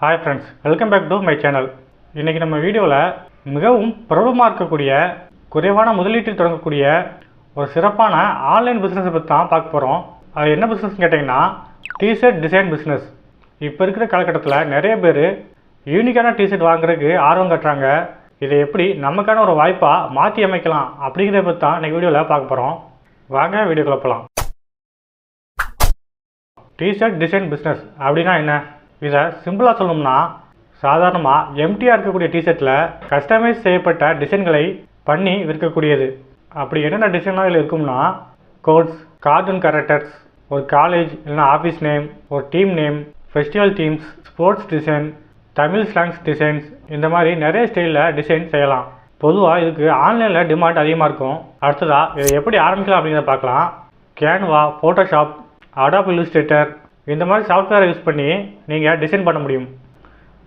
Hi friends welcome back to my channel இன்றைக்கி நம்ம வீடியோவில் மிகவும் பிரபலமாக இருக்கக்கூடிய குறைவான முதலீட்டில் தொடங்கக்கூடிய ஒரு சிறப்பான ஆன்லைன் பிஸ்னஸை பற்றி தான் பார்க்க போகிறோம் அது என்ன பிஸ்னஸ்னு கேட்டிங்கன்னா டிஷர்ட் டிசைன் பிஸ்னஸ் இப்போ இருக்கிற காலகட்டத்தில் நிறைய பேர் யூனிக்கான டிஷர்ட் வாங்குறதுக்கு ஆர்வம் கட்டுறாங்க. இதை எப்படி நமக்கான ஒரு வாய்ப்பாக மாற்றி அமைக்கலாம் அப்படிங்கிறத பற்றி தான் இன்றைக்கி வீடியோவில் பார்க்க போகிறோம் வாங்க வீடியோ குழப்பலாம் டிஷர்ட் டிசைன் பிஸ்னஸ் அப்படின்னா என்ன? இதை சிம்பிளாக சொல்லணும்னா சாதாரணமாக எம்டியாக இருக்கக்கூடிய டிஷர்ட்டில் கஸ்டமைஸ் செய்யப்பட்ட டிசைன்களை பண்ணி விற்கக்கூடியது. அப்படி என்னென்ன டிசைன்லாம் இதில் இருக்கும்னா கோட்ஸ் கார்ட்டூன் கேரக்டர்ஸ் ஒரு காலேஜ் இல்லைன்னா ஆஃபீஸ் நேம் ஒரு team name festival teams sports design Tamil slangs designs இந்த மாதிரி நிறைய ஸ்டைலில் டிசைன் செய்யலாம். பொதுவாக இதுக்கு ஆன்லைனில் டிமாண்ட் அதிகமாக இருக்கும். அடுத்ததாக இதை எப்படி ஆரம்பிக்கலாம் அப்படிங்கிறத பார்க்கலாம். கேன்வா ஃபோட்டோஷாப் அடாப் இல்லுஸ்ட்ரேட்டர் இந்த மாதிரி சாஃப்ட்வேரை யூஸ் பண்ணி நீங்கள் டிசைன் பண்ண முடியும்.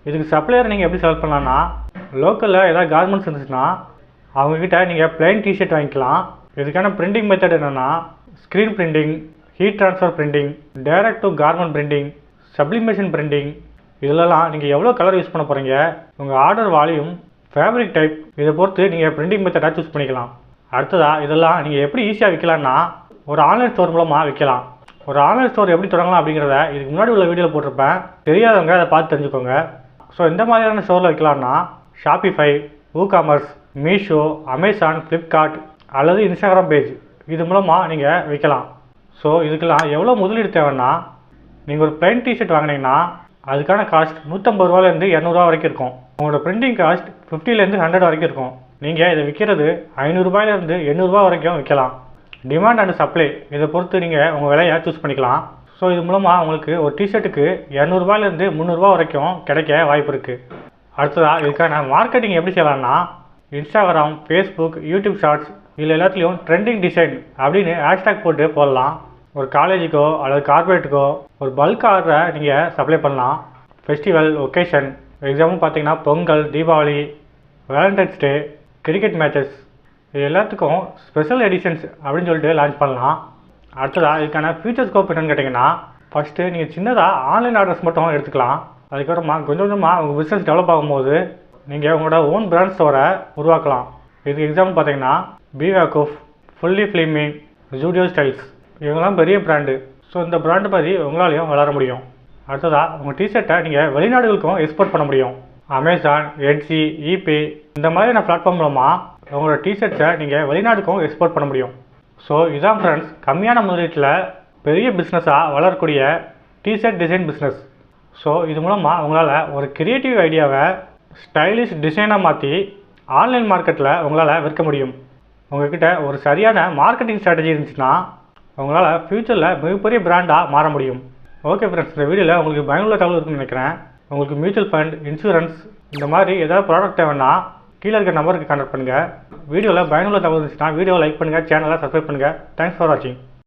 இதுக்கு சப்ளையர் நீங்கள் எப்படி செலக்ட் பண்ணலான்னா லோக்கலில் ஏதாவது கார்மெண்ட்ஸ் இருந்துச்சுன்னா அவங்கக்கிட்ட நீங்கள் பிளைன் டிஷர்ட் வாங்கிக்கலாம். இதுக்கான பிரிண்டிங் மெத்தட் என்னென்னா screen printing heat transfer printing direct to garment printing sublimation printing இதிலலாம் நீங்கள் எவ்வளோ கலர் யூஸ் பண்ண போகிறீங்க உங்கள் ஆர்டர் வால்யூம் ஃபேப்ரிக் டைப் இதை பொறுத்து நீங்கள் பிரிண்டிங் மெத்தடாக சூஸ் பண்ணிக்கலாம். அடுத்ததாக இதெல்லாம் நீங்கள் எப்படி ஈஸியாக விற்கலான்னா ஒரு ஆன்லைன் ஸ்டோர் மூலமாக விற்கலாம் ஒரு ஆன்லைன் ஸ்டோர் எப்படி தொடங்கலாம் அப்படிங்கிறத இதுக்கு முன்னாடி உள்ள வீடியோவில் போட்டிருப்பேன். தெரியாதவங்க அதை பார்த்து தெரிஞ்சுக்கோங்க. ஸோ இந்த மாதிரியான ஸ்டோரில் வைக்கலாம்னா Shopify commerce Meesho Amazon Flipkart அல்லது இன்ஸ்டாகிராம் பேஜ் இது மூலமாக நீங்கள் விற்கலாம் ஸோ இதுக்கெல்லாம் எவ்வளோ முதலீடு தேவைன்னா நீங்கள் ஒரு பிளைன் டிஷர்ட் வாங்கினீங்கன்னா அதுக்கான காஸ்ட் நூற்றம்பது ரூபாலேருந்து இரநூறுவா வரைக்கும் இருக்கும். உங்களோட பிரிண்டிங் காஸ்ட் ஃபிஃப்டிலேருந்து ஹண்ட்ரட் வரைக்கும் இருக்கும். நீங்கள் இதை விற்கிறது ஐநூறுரூபாயிலேருந்து எண்ணூறுரூவா வரைக்கும் விற்கலாம் டிமாண்ட் அண்ட் சப்ளை இதை பொறுத்து நீங்கள் உங்கள் விலையை சூஸ் பண்ணிக்கலாம். ஸோ இது மூலமாக உங்களுக்கு ஒரு டிஷர்ட்டுக்கு இரநூறுபாயிலேருந்து முந்நூறுரூவா வரைக்கும் கிடைக்க வாய்ப்பு இருக்குது அடுத்ததாக இதுக்கான மார்க்கெட்டிங் எப்படி செய்யலாம்னா இன்ஸ்டாகிராம் ஃபேஸ்புக் யூடியூப் ஷார்ட்ஸ் இதில் எல்லாத்துலேயும் ட்ரெண்டிங் டிசைன் அப்படின்னு ஹேஷ்டேக் போட்டு போடலாம். ஒரு காலேஜுக்கோ அல்லது கார்பரேட்டுக்கோ ஒரு பல்க் ஆர்டரை நீங்கள் சப்ளை பண்ணலாம். ஃபெஸ்டிவல் ஒகேஷன் எக்ஸாம்பிள் பார்த்தீங்கன்னா Pongal Deepavali Valentine's day cricket matches இது எல்லாத்துக்கும் ஸ்பெஷல் எடிஷன்ஸ் அப்படின்னு சொல்லிட்டு லான்ச் பண்ணலாம். அடுத்ததாக இதுக்கான ஃபியூச்சர் ஸ்கோப் என்னென்னு கேட்டிங்கன்னா ஃபஸ்ட்டு நீங்கள் சின்னதாக ஆன்லைன் ஆர்டர்ஸ் மட்டும் எடுத்துக்கலாம். அதுக்கப்புறமா கொஞ்சம் கொஞ்சமாக உங்கள் பிஸ்னஸ் டெவலப் ஆகும்போது நீங்கள் உங்களோட ஓன் பிராண்ட் ஸ்டோரை உருவாக்கலாம். இதுக்கு எக்ஸாம்பிள் பார்த்தீங்கன்னா Bewakoof fully filming Zudio styles இவங்கெல்லாம் பெரிய பிராண்டு ஸோ இந்த பிராண்டு பற்றி உங்களாலையும் வளர முடியும். அடுத்ததாக உங்கள் டிஷர்ட்டை நீங்கள் வெளிநாடுகளுக்கும் எக்ஸ்போர்ட் பண்ண முடியும். அமேசான் எட்ஸி ஈபே இந்த மாதிரியான பிளாட்ஃபார்ம் மூலமாக உங்களோட டிஷர்ட்ஸை நீங்கள் வெளிநாட்டுக்கும் எக்ஸ்போர்ட் பண்ண முடியும். ஸோ இதான் ஃப்ரெண்ட்ஸ் கம்மியான முதலீட்டில் பெரிய பிஸ்னஸாக வளரக்கூடிய டிஷர்ட் டிசைன் பிஸ்னஸ் ஸோ இது மூலமாக உங்களால் ஒரு கிரியேட்டிவ் ஐடியாவை ஸ்டைலிஷ் டிசைனாக மாற்றி ஆன்லைன் மார்க்கெட்டில் உங்களால் விற்க முடியும். உங்கள்கிட்ட ஒரு சரியான மார்க்கெட்டிங் ஸ்ட்ராட்டஜி இருந்துச்சுன்னா உங்களால் ஃப்யூச்சரில் மிகப்பெரிய பிராண்டாக மாற முடியும். ஓகே ஃப்ரெண்ட்ஸ் இந்த வீடியோவில் உங்களுக்கு பயனுள்ள தகவல் இருக்குன்னு நினைக்கிறேன். உங்களுக்கு மியூச்சுவல் ஃபண்ட் இன்சூரன்ஸ் இந்த மாதிரி ஏதாவது ப்ராடக்ட் தேவைன்னா கீழே இருக்க நம்பருக்கு கான்டாக்ட் பண்ணுங்கள் வீடியோவில் பயனுள்ள தகவல் இருந்துச்சுன்னா வீடியோ லைக் பண்ணுங்கள் சேனலை சப்ஸ்கிரைப் பண்ணுங்கள் தேங்க்ஸ் ஃபார் வாட்சிங்